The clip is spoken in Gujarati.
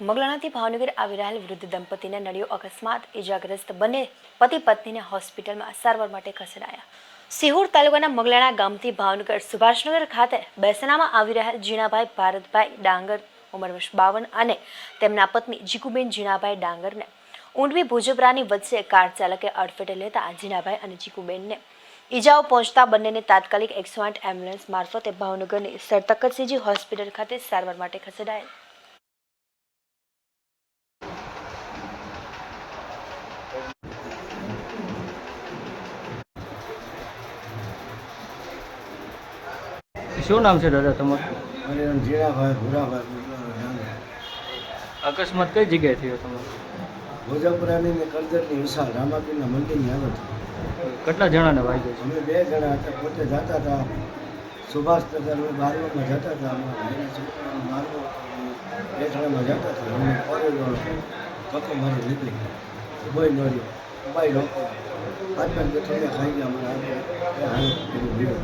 મગલાણાથી ભાવનગર આવી રહેલ વૃદ્ધ દંપતીને નડ્યો અકસ્માત ઇજાગ્રસ્ત બંને પતિ પત્નીને હોસ્પિટલમાં સારવાર માટે ખસેડાયા. સિહોર તાલુકાના મગલાણા ગામથી ભાવનગર સુભાષનગર ખાતે બેસનામાં આવી રહેલ જીણાભાઈ ભારતભાઈ ડાંગર, ઉંમર વર્ષ બાવન, અને તેમના પત્ની જીકુબેન જીણાભાઈ ડાંગરને ઊંડવી ભુજબરાની વચ્ચે કાર ચાલકે અડફેટે લેતા જીણાભાઈ અને જીકુબેનને ઈજાઓ પહોંચતા બંનેને તાત્કાલિક એકસો આઠ એમ્બ્યુલન્સ મારફતે ભાવનગરની સર તકતસિંહજી હોસ્પિટલ ખાતે સારવાર માટે ખસેડાયેલ શું નામ છે દાદા તમારું? જીરાભાઈ ભૂરાભાઈ અકસ્માત કઈ જગ્યાએ થયો તમારો? ભોજપુરાની ને કરજણની વિશાળ રામાપીરના મંદિરની આગળ કેટલા જણાને વાગ્યો છે? અમે બે જણા હતા પોતે જતા હતા. સુભાષનગર બારવામાં જતા હતા અમારા છોકરાનો બારમો બે જણામાં જતા હતા. અમે ફોરેલો ધક્કો મારી લીધી કોઈ ન રહ્યો ભાઈ લોકો પાંચ પાંચ બેઠા ખાઈ ગયા. અમારા ભીડો